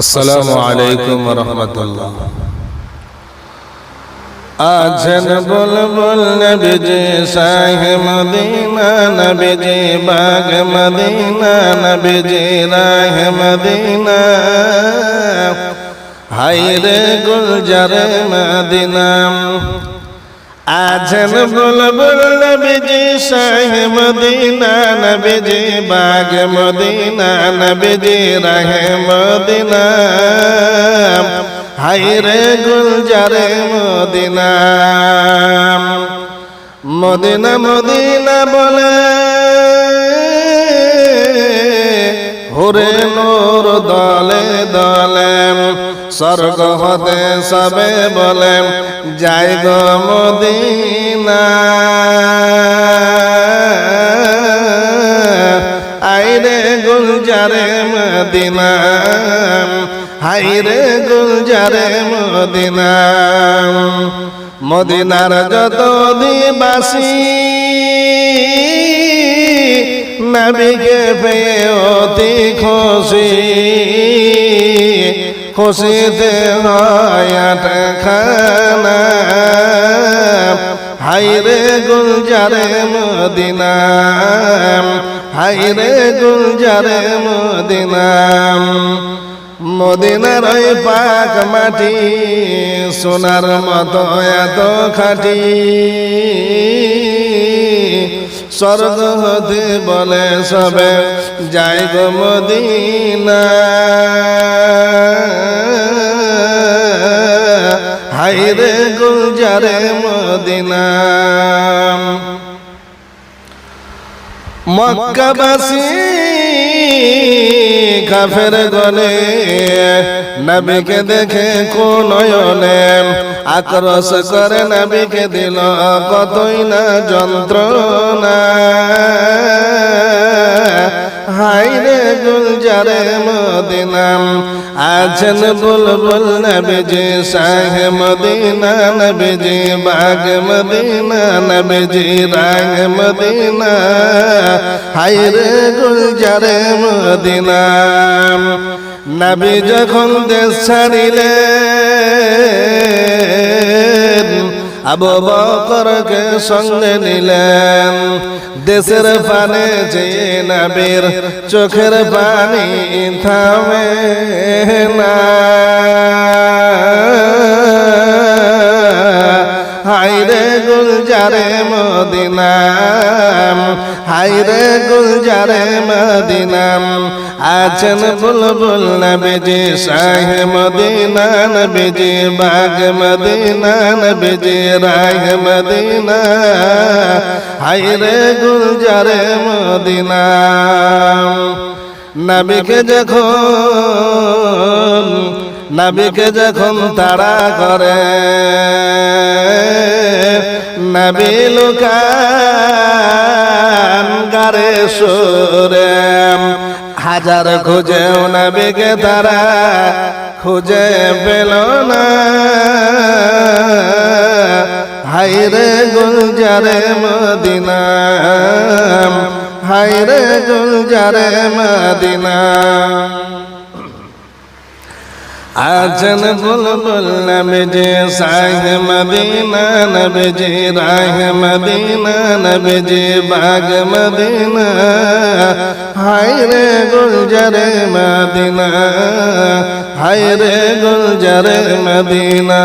আসসালামু আলাইকুম রহমতুল্লাহ। আছেন বুলবুল নবীজি শাহ মদিনা নবীজি বাগ মদিনা নবীজি রাহ মদিনা। হাইরে গুলজার মদিনা। আছেন বুলবুল নবীজি শাহ মদিনা, নবীজি বাগ মদিনা, নবীজি রাহে মদিনা। হাইরে গুলজারে মদিনা। মদিনা মদিনা বলে হুরে নূর দলে দলে, স্বর্গ হতে সবে বলে, যাই গো মদিনা। আইরে গুলজারে মদিনা, হাইরে গুলজারে মদিনা। মদিনার যত দিবাসী নবীকে পেয়ে অতি খুশি। খুশিতে হয়াট খানা। হাইরে গুলজারে মদিনা। হাইরে গুলজারে মদিনা। মদিনার ওই পাক মাটি সোনার মতো এত খাটি। স্বর্গ হতে বলে সবে যাই গো মদিনা। হাইরে গুলজারে মদিনা। মক্কাবাসী কাফের গলে, নবীকে দেখে কোন আক্রোশ করে নবীকে দিল কতই না যন্ত্রণা। হাইরে গুলজারে মদিনাম আছেন বুলবুল নবীজি, শাহ মদিনা নবীজি, বাগ মদিনা নবীজি, রাগ মদিনা হাইরে গুলজারে মদিনা। নবী যখন দেশ ছাড়িলেন আবু বকরকে সঙ্গে নিলেন। দেশের পানে যে নাবীর চোখের পানি থামে না। হাইরে গুলজারে মদিনা হাইরে গুলজারে মদিনাম আছেন বুলবুল নবীজি, শাহ মদিনা, নবীজি বাগ মদিনা, নবীজি রাহ মদিনা হাইরে গুলজারে মদিনা। নবীকে যখন নবীকে যখন তাড়া করে নবী লুকান গারে সুরে। হাজার খুঁজেও নবীকে তারা খুঁজে পেল না। হাইরে গুলজারে মদিনা। হাইরে গুলজারে মদিনা। আছেন বুলবুল নবীজি সাহ মদিনা নবীজি, রাহ মদিনা নবীজি, বাগ মদিনা। হায়রে গুলজারে মদিনা হায়রে গুলজারে মদিনা।